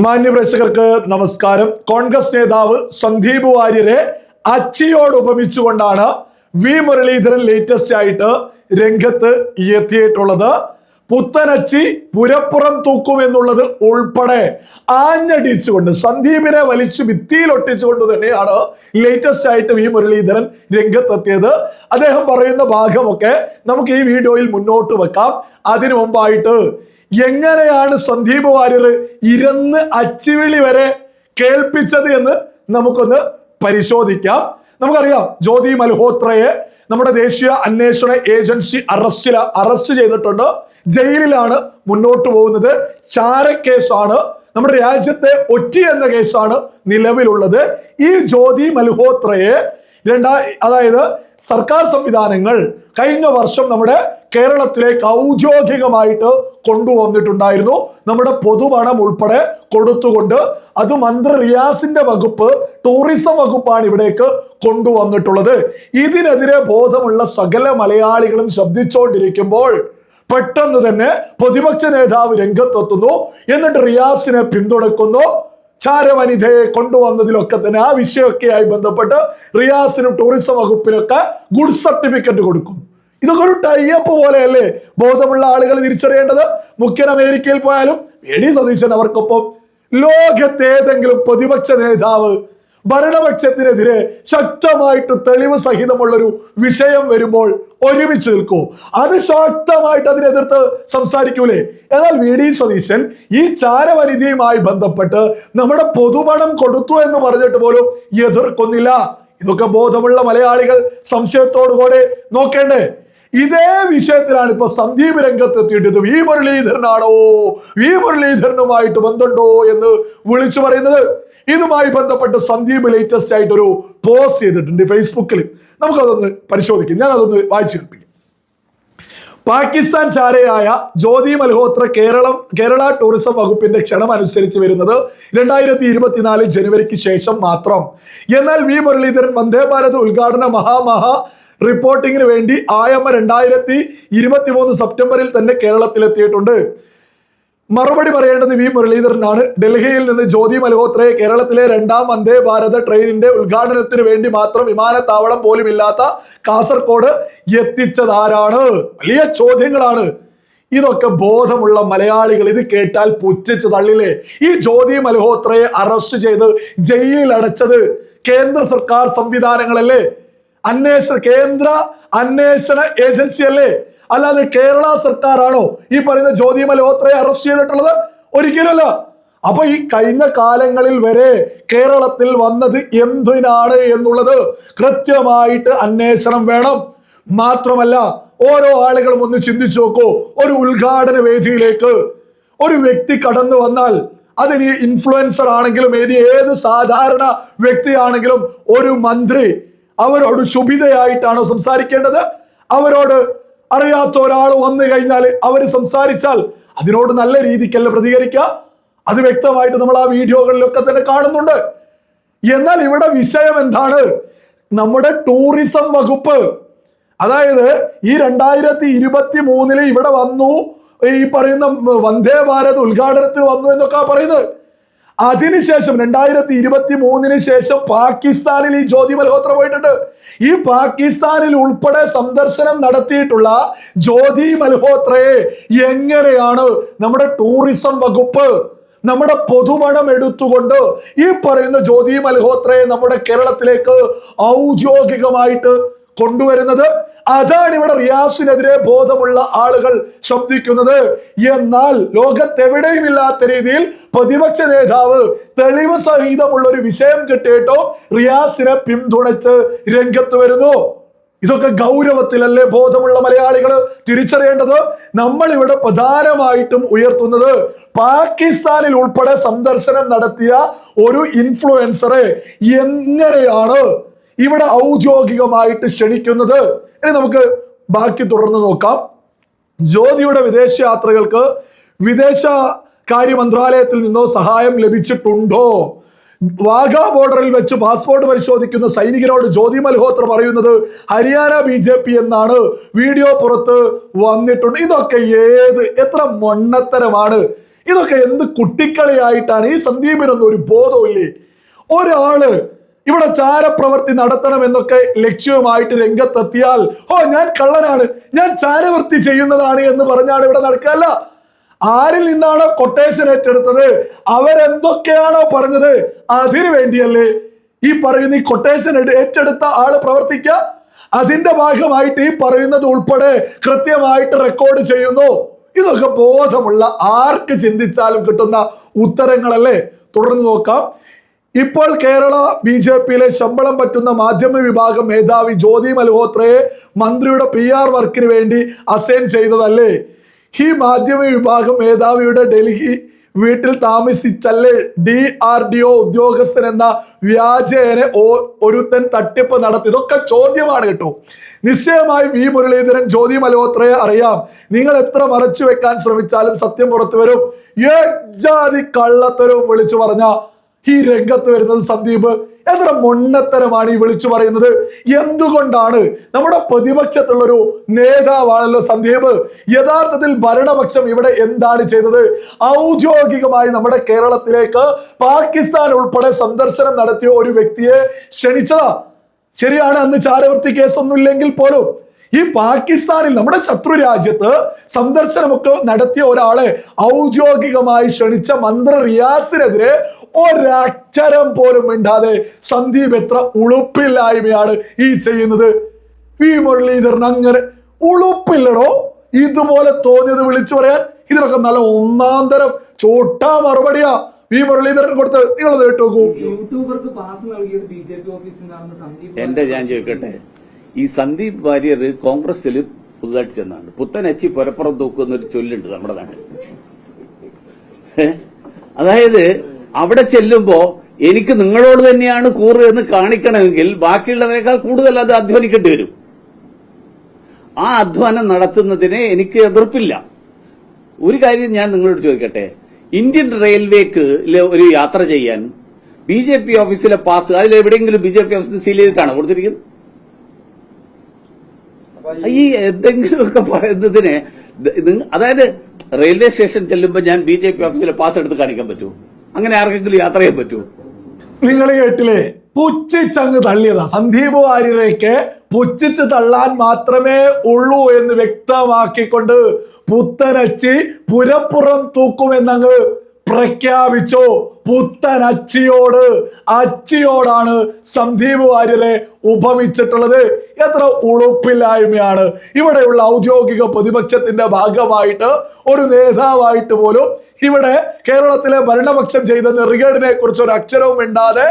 മാന്യപ്രേക്ഷകർക്ക് നമസ്കാരം. കോൺഗ്രസ് നേതാവ് സന്ദീപ് വാര്യരെ അച്ചിയോട് ഉപമിച്ചുകൊണ്ടാണ് വി മുരളീധരൻ ലേറ്റസ്റ്റ് ആയിട്ട് രംഗത്ത് എത്തിയിട്ടുള്ളത്. പുത്തനച്ചി പുരപ്പുറം തൂക്കും എന്നുള്ളത് ഉൾപ്പെടെ ആഞ്ഞടിച്ചുകൊണ്ട് സന്ദീപിനെ വലിച്ചു ഭിത്തിയിൽ ഒട്ടിച്ചുകൊണ്ട് തന്നെയാണ് ലേറ്റസ്റ്റ് ആയിട്ട് വി മുരളീധരൻ രംഗത്തെത്തിയത്. അദ്ദേഹം പറയുന്ന ഭാഗമൊക്കെ നമുക്ക് ഈ വീഡിയോയിൽ മുന്നോട്ട് വെക്കാം. അതിനു മുമ്പായിട്ട് എങ്ങനെയാണ് സന്ദീപ് വാര്യർ ഇരന്ന് അച്ചുവിളി വരെ കേൾപ്പിച്ചത് എന്ന് നമുക്കൊന്ന് പരിശോധിക്കാം. നമുക്കറിയാം ജ്യോതി മൽഹോത്രയെ നമ്മുടെ ദേശീയ അന്വേഷണ ഏജൻസി അറസ്റ്റിൽ അറസ്റ്റ് ചെയ്തിട്ടുണ്ട്. ജയിലിലാണ് മുന്നോട്ട് പോകുന്നത്. ചാരക്കേസാണ്. നമ്മുടെ രാജ്യത്തെ ഒറ്റി എന്ന കേസാണ് നിലവിലുള്ളത്. ഈ ജ്യോതി മൽഹോത്രയെ രണ്ടാ അതായത് സർക്കാർ സംവിധാനങ്ങൾ കഴിഞ്ഞ വർഷം നമ്മുടെ കേരളത്തിലേക്ക് ഔദ്യോഗികമായിട്ട് കൊണ്ടുവന്നിട്ടുണ്ടായിരുന്നു. നമ്മുടെ പൊതുപണം ഉൾപ്പെടെ കൊടുത്തുകൊണ്ട് അത് മന്ത്രി റിയാസിന്റെ വകുപ്പ് ടൂറിസം വകുപ്പാണ് ഇവിടേക്ക് കൊണ്ടുവന്നിട്ടുള്ളത്. ഇതിനെതിരെ ബോധമുള്ള സകല മലയാളികളും ശബ്ദിച്ചുകൊണ്ടിരിക്കുമ്പോൾ പെട്ടെന്ന് തന്നെ പ്രതിപക്ഷ നേതാവ് രംഗത്തെത്തുന്നു. എന്നിട്ട് റിയാസിനെ പിന്തുണക്കുന്നു. ചാരവനിതയെ കൊണ്ടുവന്നതിലൊക്കെ തന്നെ ആ വിഷയമൊക്കെയായി ബന്ധപ്പെട്ട് റിയാസിനും ടൂറിസം വകുപ്പിനൊക്കെ ഗുഡ് സർട്ടിഫിക്കറ്റ് കൊടുക്കും. ഇതൊക്കെ ഒരു ടൈപ്പ് പോലെയല്ലേ ബോധമുള്ള ആളുകൾ തിരിച്ചറിയേണ്ടത്? മുഖ്യൻ അമേരിക്കയിൽ പോയാലും എ ഡി സതീശൻ അവർക്കൊപ്പം ലോകത്തേതെങ്കിലും പ്രതിപക്ഷ നേതാവ് ഭരണപക്ഷത്തിനെതിരെ ശക്തമായിട്ട് തെളിവ് സഹിതമുള്ളൊരു വിഷയം വരുമ്പോൾ ഒരുമിച്ച് നിൽക്കൂ. അത് ശക്തമായിട്ട് അതിനെതിർത്ത് സംസാരിക്കൂലേ? എന്നാൽ വി. ഡി. സതീശൻ ഈ ചാരവനിധിയുമായി ബന്ധപ്പെട്ട് നമ്മുടെ പൊതുപണം കൊടുത്തു എന്ന് പറഞ്ഞിട്ട് പോലും എതിർക്കുന്നില്ല. ഇതൊക്കെ ബോധമുള്ള മലയാളികൾ സംശയത്തോടുകൂടെ നോക്കേണ്ടേ. ഇതേ വിഷയത്തിലാണ് ഇപ്പൊ സന്ദീപ് രംഗത്തെത്തിയിട്ട് വി. മുരളീധരനാണോ? വി. മുരളീധരനുമായിട്ട് ബന്ധമുണ്ടോ എന്ന് വിളിച്ചു പറയുന്നത്. ഇതുമായി ബന്ധപ്പെട്ട് സന്ദീപ് ലേറ്റസ്റ്റ് ആയിട്ട് ഒരു പോസ്റ്റ് ചെയ്തിട്ടുണ്ട് ഫേസ്ബുക്കിൽ നമുക്കതൊന്ന് പരിശോധിക്കാം. ഞാൻ അതൊന്ന് വായിച്ചു കേൾപ്പിക്കാം. പാകിസ്ഥാൻ ചാരയായ ജ്യോതി മൽഹോത്ര കേരളം കേരള ടൂറിസം വകുപ്പിന്റെ ക്ഷണം അനുസരിച്ച് വരുന്നത് രണ്ടായിരത്തി ഇരുപത്തിനാല് ജനുവരിക്ക് ശേഷം മാത്രം. എന്നാൽ വി മുരളീധരൻ വന്ദേ ഭാരത് ഉദ്ഘാടന മഹാമഹാ റിപ്പോർട്ടിങ്ങിന് വേണ്ടി ആയമ്മ രണ്ടായിരത്തി ഇരുപത്തി മൂന്ന് സെപ്റ്റംബറിൽ തന്നെ കേരളത്തിലെത്തിയിട്ടുണ്ട്. മറുപടി പറയേണ്ടത് വി മുരളീധരനാണ്. ഡൽഹിയിൽ നിന്ന് ജ്യോതി മൽഹോത്രയെ കേരളത്തിലെ രണ്ടാം വന്ദേ ഭാരത് ട്രെയിനിന്റെ ഉദ്ഘാടനത്തിന് വേണ്ടി മാത്രം വിമാനത്താവളം പോലും ഇല്ലാത്ത കാസർഗോഡ് എത്തിച്ചതാരാണ്? വലിയ ചോദ്യങ്ങളാണ്. ഇതൊക്കെ ബോധമുള്ള മലയാളികൾ ഇത് കേട്ടാൽ പുച്ഛിച്ച് തള്ളില്ലേ? ഈ ജ്യോതി മൽഹോത്രയെ അറസ്റ്റ് ചെയ്ത് ജയിലിൽ അടച്ചത് കേന്ദ്ര സർക്കാർ സംവിധാനങ്ങളല്ലേ? അന്വേഷണ കേന്ദ്ര അന്വേഷണ ഏജൻസി അല്ലേ അല്ലാതെ കേരള സർക്കാരാണോ ഈ പറയുന്ന ജ്യോതി മൽഹോത്രയെ അറസ്റ്റ് ചെയ്തിട്ടുള്ളത്? ഒരിക്കലല്ല അപ്പൊ ഈ കഴിഞ്ഞ കാലങ്ങളിൽ വരെ കേരളത്തിൽ വന്നത് എന്തിനാണ് എന്നുള്ളത് കൃത്യമായിട്ട് അന്വേഷണം വേണം. മാത്രമല്ല ഓരോ ആളുകളും ഒന്ന് ചിന്തിച്ചു നോക്കൂ. ഒരു ഉദ്ഘാടന വേദിയിലേക്ക് ഒരു വ്യക്തി കടന്നു വന്നാൽ അതിന് ഇൻഫ്ലുവൻസർ ആണെങ്കിലും ഇനി ഏത് സാധാരണ വ്യക്തിയാണെങ്കിലും ഒരു മന്ത്രി അവരോട് ശുഭിതയായിട്ടാണ് സംസാരിക്കേണ്ടത്? അവരോട് അറിയാത്ത ഒരാൾ വന്നു കഴിഞ്ഞാൽ അവർ സംസാരിച്ചാൽ അതിനോട് നല്ല രീതിക്കല്ല പ്രതികരിക്കുക? അത് വ്യക്തമായിട്ട് നമ്മൾ ആ വീഡിയോകളിലൊക്കെ തന്നെ കാണുന്നുണ്ട്. എന്നാൽ ഇവിടെ വിഷയം എന്താണ്? നമ്മുടെ ടൂറിസം വകുപ്പ്. അതായത് ഈ രണ്ടായിരത്തി ഇരുപത്തി മൂന്നിൽ ഇവിടെ വന്നു ഈ പറയുന്ന വന്ദേ ഭാരത് ഉദ്ഘാടനത്തിന് വന്നു എന്നൊക്കെ പറയുന്നത്. അതിനുശേഷം രണ്ടായിരത്തി ഇരുപത്തി മൂന്നിന് ശേഷം പാകിസ്ഥാനിൽ ഈ ജ്യോതി മൽഹോത്ര പോയിട്ടുണ്ട്. ഈ പാകിസ്ഥാനിൽ ഉൾപ്പെടെ സന്ദർശനം നടത്തിയിട്ടുള്ള ജ്യോതി മൽഹോത്രയെ എങ്ങനെയാണ് നമ്മുടെ ടൂറിസം വകുപ്പ് നമ്മുടെ പൊതുമണം എടുത്തുകൊണ്ട് ഈ പറയുന്ന ജ്യോതി മൽഹോത്രയെ നമ്മുടെ കേരളത്തിലേക്ക് ഔദ്യോഗികമായിട്ട് കൊണ്ടുവരുന്നത്? അതാണ് ഇവിടെ റിയാസിനെതിരെ ബോധമുള്ള ആളുകൾ ശബ്ദിക്കുന്നത്. എന്നാൽ ലോകത്തെവിടെയും ഇല്ലാത്ത രീതിയിൽ പ്രതിപക്ഷ നേതാവ് തെളിവ് സഹിതമുള്ള ഒരു വിഷയം കിട്ടിയിട്ടോ റിയാസിനെ പിന്തുണച്ച് രംഗത്ത് വരുന്നു. ഇതൊക്കെ ഗൗരവത്തിലല്ലേ ബോധമുള്ള മലയാളികൾ തിരിച്ചറിയേണ്ടത്? നമ്മൾ ഇവിടെ പ്രധാനമായിട്ടും ഉയർത്തുന്നത് പാകിസ്ഥാനിൽ ഉൾപ്പെടെ സന്ദർശനം നടത്തിയ ഒരു ഇൻഫ്ലുവൻസറെ എങ്ങനെയാണ് ഇവിടെ ഔദ്യോഗികമായിട്ട് ക്ഷണിക്കുന്നത്. ഇനി നമുക്ക് ബാക്കി തുടർന്ന് നോക്കാം. ജ്യോതിയുടെ വിദേശ യാത്രകൾക്ക് വിദേശ കാര്യ മന്ത്രാലയത്തിൽ നിന്നോ സഹായം ലഭിച്ചിട്ടുണ്ടോ? വാഗ ബോർഡറിൽ വെച്ച് പാസ്പോർട്ട് പരിശോധിക്കുന്ന സൈനികരോട് ജ്യോതി മൽഹോത്ര പറയുന്നത് ഹരിയാന ബി ജെ പി എന്നാണ്. വീഡിയോ പുറത്ത് വന്നിട്ടുണ്ട്. ഇതൊക്കെ ഏത്? എത്ര മണ്ണത്തരമാണ്? ഇതൊക്കെ എന്ത് കുട്ടിക്കളിയായിട്ടാണ്? ഈ സന്ദീപിനൊന്നും ഒരു ബോധമില്ലേ ഒരാൾ ഇവിടെ ചാരപ്രവൃത്തി നടത്തണമെന്നൊക്കെ ലക്ഷ്യവുമായിട്ട് രംഗത്തെത്തിയാൽ ഓ ഞാൻ കള്ളനാണ് ഞാൻ ചാരവൃത്തി ചെയ്യുന്നതാണ് എന്ന് പറഞ്ഞാണ് ഇവിടെ നടക്കല്ല ആരിൽ നിന്നാണോ കൊട്ടേഷൻ ഏറ്റെടുത്തത്? അവരെന്തൊക്കെയാണോ പറഞ്ഞത്? അതിനു വേണ്ടിയല്ലേ ഈ പറയുന്ന ഈ കൊട്ടേഷൻ ഏറ്റെടുത്ത ആൾ പ്രവർത്തിക്കുക? അതിന്റെ ഭാഗമായിട്ട് ഈ പറയുന്നത് ഉൾപ്പെടെ കൃത്യമായിട്ട് റെക്കോർഡ് ചെയ്യുന്നു. ഇതൊക്കെ ബോധമുള്ള ആർക്ക് ചിന്തിച്ചാലും കിട്ടുന്ന ഉത്തരങ്ങളല്ലേ? തുടർന്ന് നോക്കാം. ഇപ്പോൾ കേരള ബി ജെ പിയിലെ ശമ്പളം പറ്റുന്ന മാധ്യമ വിഭാഗം മേധാവി ജ്യോതി മൽഹോത്രയെ മന്ത്രിയുടെ പി ആർ വർക്കിന് വേണ്ടി അസൈൻ ചെയ്തതല്ലേ? ഈ മാധ്യമ വിഭാഗം മേധാവിയുടെ ഡൽഹി വീട്ടിൽ താമസിച്ചല്ലേ? ഡി ആർ ഡി ഒ ഉദ്യോഗസ്ഥൻ എന്ന വ്യാജേനെ ഒരുത്തൻ തട്ടിപ്പ് നടത്തി. ഇതൊക്കെ ചോദ്യമാണ് കേട്ടോ. നിശ്ചയമായി വി മുരളീധരൻ ജ്യോതി മൽഹോത്രയെ അറിയാം. നിങ്ങൾ എത്ര മറച്ചു വെക്കാൻ ശ്രമിച്ചാലും സത്യം പുറത്തു വരും. ജാതി കള്ളത്തരവും വിളിച്ചു പറഞ്ഞ ഈ രംഗത്ത് വരുന്നത് സന്ദീപ്? എത്ര മൊണ്ണത്തരമാണ് ഈ വിളിച്ചു പറയുന്നത്? എന്തുകൊണ്ടാണ് നമ്മുടെ പ്രതിപക്ഷത്തുള്ളൊരു നേതാവാണല്ലോ സന്ദീപ്? യഥാർത്ഥത്തിൽ ഭരണപക്ഷം ഇവിടെ എന്താണ് ചെയ്തത്? ഔദ്യോഗികമായി നമ്മുടെ കേരളത്തിലേക്ക് പാകിസ്ഥാൻ ഉൾപ്പെടെ സന്ദർശനം നടത്തിയ ഒരു വ്യക്തിയെ ക്ഷണിച്ചതാ. ശരിയാണ് അന്ന് ചാരവൃത്തി കേസൊന്നുമില്ലെങ്കിൽ പോലും ഈ പാകിസ്ഥാനിൽ നമ്മുടെ ശത്രു രാജ്യത്ത് സന്ദർശനമൊക്കെ നടത്തിയ ഒരാളെ ഔദ്യോഗികമായി ക്ഷണിച്ച മന്ത്രി റിയാസിനെതിരെ ഒരക്ഷരം പോലും മിണ്ടാതെ സന്ദീപ് എത്ര ഉളുപ്പില്ലായ്മയാണ് ഈ ചെയ്യുന്നത്. വി മുരളീധരൻ അങ്ങനെ ഉളുപ്പില്ലടോ? ഇതുപോലെ തോന്നിയത് വിളിച്ചു പറയാൻ ഇതിനൊക്കെ നല്ല ഒന്നാം തരം ചോട്ടാ മറുപടിയാ വി മുരളീധരൻ കൊടുത്ത്. നിങ്ങൾ കേട്ടോക്കൂ. യൂട്യൂബർക്ക് പാസ് നൽകിയത് ബി ജെ പി ഓഫീസിൽ നിന്നാണെന്ന് സന്ദീപ് എന്റെ ഞാൻ ചോദിക്കട്ടെ? ഈ സന്ദീപ് വാര്യർ കോൺഗ്രസിൽ പുതുതായിട്ട് ചെന്നാണ്. പുത്തനച്ചി പുരപ്പുറം തൂക്കുന്ന ഒരു ചൊല്ലുണ്ട് നമ്മുടെ നാട്ടിൽ. അതായത് അവിടെ ചെല്ലുമ്പോ എനിക്ക് നിങ്ങളോട് തന്നെയാണ് കൂറ് എന്ന് കാണിക്കണമെങ്കിൽ ബാക്കിയുള്ളവരെക്കാൾ കൂടുതൽ അത് അധ്വാനിക്കേണ്ടി വരും. ആ അധ്വാനം നടത്തുന്നതിനെ എനിക്ക് എതിർപ്പില്ല. ഒരു കാര്യം ഞാൻ നിങ്ങളോട് ചോദിക്കട്ടെ. ഇന്ത്യൻ റെയിൽവേക്ക് ഒരു യാത്ര ചെയ്യാൻ ബി ജെ പി ഓഫീസിലെ പാസ് അതിൽ എവിടെയെങ്കിലും ബി ജെ പി ഓഫീസിൽ സീൽ ചെയ്തിട്ടാണ് കൊടുത്തിരിക്കുന്നത്? ഈ എന്തെങ്കിലുമൊക്കെ പറയുന്നതിന് അതായത് റെയിൽവേ സ്റ്റേഷൻ ചെല്ലുമ്പോൾ ഞാൻ ബി ജെ പി ഓഫീസിലെ പാസ് എടുത്ത് കാണിക്കാൻ പറ്റുമോ അങ്ങനെ ആർക്കെങ്കിലും യാത്ര ചെയ്യാൻ പറ്റുമോ നിങ്ങൾ കേട്ടില്ലേ പുച്ഛിച്ചങ്ങ് തള്ളിയതാ. സന്ദീപ് വാര്യരേക്ക് പുച്ഛിച്ച് തള്ളാൻ മാത്രമേ ഉള്ളൂ എന്ന് വ്യക്തമാക്കിക്കൊണ്ട് പുത്തനച്ചി പുരപ്പുറം തൂക്കുമെന്നങ്ങ് പ്രഖ്യാപിച്ചു. പുത്തനച്ചിയോട് അച്ചിയോടാണ് സന്ദീപ് വാര്യരെ ഉപമിച്ചിട്ടുള്ളത്. എത്ര ഉളുപ്പില്ലായ്മയാണ്. ഇവിടെയുള്ള ഔദ്യോഗിക പ്രതിപക്ഷത്തിന്റെ ഭാഗമായിട്ട് ഒരു നേതാവായിട്ട് പോലും ഇവിടെ കേരളത്തിലെ ഭരണപക്ഷം ചെയ്ത നെറികേടിനെ കുറിച്ച് ഒരു അക്ഷരവും മിണ്ടാതെ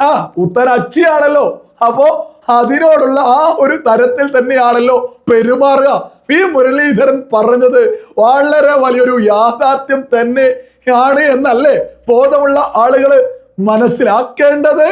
ആ പുത്തൻ അച്ചിയാണല്ലോ. അപ്പോ അതിനോടുള്ള ആ ഒരു തരത്തിൽ തന്നെയാണല്ലോ പെരുമാറുക. വി മുരളീധരൻ പറഞ്ഞത് വളരെ വലിയൊരു യാഥാർത്ഥ്യം തന്നെ ആണ് എന്നല്ലേ ബോധമുള്ള ആളുകൾ മനസ്സിലാക്കേണ്ടത്?